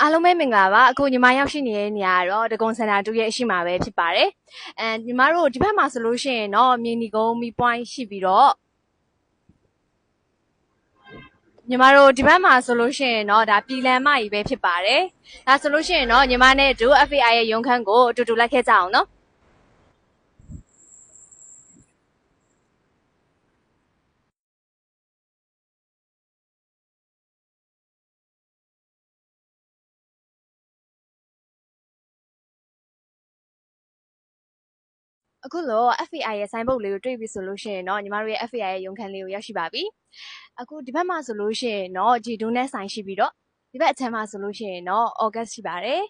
အားလုံးပဲမင်္ဂလာပါအခုညီမရောက်ရှိနေတဲ့နေရာကတော့ဒဂုံစင်တာတူရဲ့အရှိမပဲဖြစ်ပါတယ်အဲညီမတို့ဒီဘက်မှာဆိုလို့ရှိရင်တော့မြေနီကုန်းမီ point ရှိပြီးတော့ညီမတို့ဒီဘက်မှာဆိုလို့ရှိရင်တော့ဒါပြည်လန်မကြီးပဲဖြစ်ပါတယ်ဒါဆိုလို့ရှိရင်တော့ညီမနဲ့အတူ FAI ရဲ့ရုံခန်းကိုအတူတူလိုက်ခဲ့ကြအောင်နော် အခုလို့ FAI ရဲ့ sign board လေးကိုတွေ့ပြီဆိုလို့ရှိရင်တော့ညီမတို့ရဲ့ FAI ရဲ့ရုံခန်းလေးကိုရောက်ရှိပါပြီ။အခုဒီဘက်မှာဆိုလို့ရှိရင်တော့ G2 နဲ့ sign ရှိပြီးတော့ဒီဘက်အချမ်းမှာဆိုလို့ရှိရင်တော့ August ရှိပါတယ်